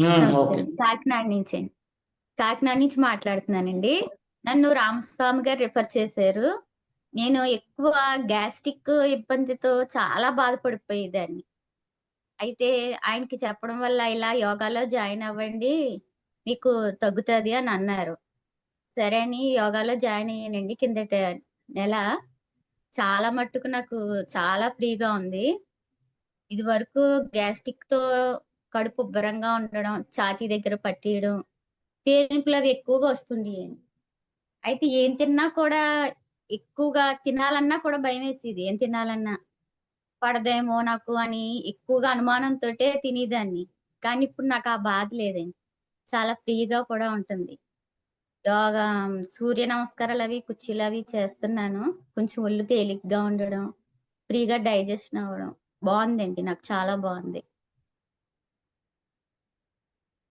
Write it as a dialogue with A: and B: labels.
A: కాకినాడ నుంచి. కాకినాడ నుంచి మాట్లాడుతున్నానండి. నన్ను రామస్వామి గారు రిఫర్ చేశారు. నేను ఎక్కువ గ్యాస్ట్రిక్ ఇబ్బందితో చాలా బాధపడిపోయేదాన్ని. అయితే ఆయనకి చెప్పడం వల్ల ఇలా యోగాలో జాయిన్ అవ్వండి మీకు తగ్గుతుంది అని అన్నారు. సరే అని యోగాలో జాయిన్ అయ్యానండి. కిందట నెల చాలా మట్టుకు నాకు చాలా ఫ్రీగా ఉంది. ఇది వరకు గ్యాస్ట్రిక్తో కడుపు ఉబ్బరంగా ఉండడం ఛాతీ దగ్గర పట్టేయడం పేరింపులు అవి ఎక్కువగా వస్తుండేయండి అయితే ఏం తిన్నా కూడా ఎక్కువగా తినాలన్నా కూడా భయం వేసేది. ఏం తినాలన్నా? పడదేమో నాకు అని ఎక్కువగా అనుమానంతో తినేదాన్ని. కానీ ఇప్పుడు నాకు ఆ బాధ లేదండి. చాలా ఫ్రీగా కూడా ఉంటుంది. యోగా సూర్య నమస్కారాలు అవి కుర్చీలు అవి చేస్తున్నాను. కొంచెం ఒళ్ళు తేలిగ్గా ఉండడం ఫ్రీగా డైజెషన్ అవ్వడం. బాగుందండి. నాకు చాలా బాగుంది.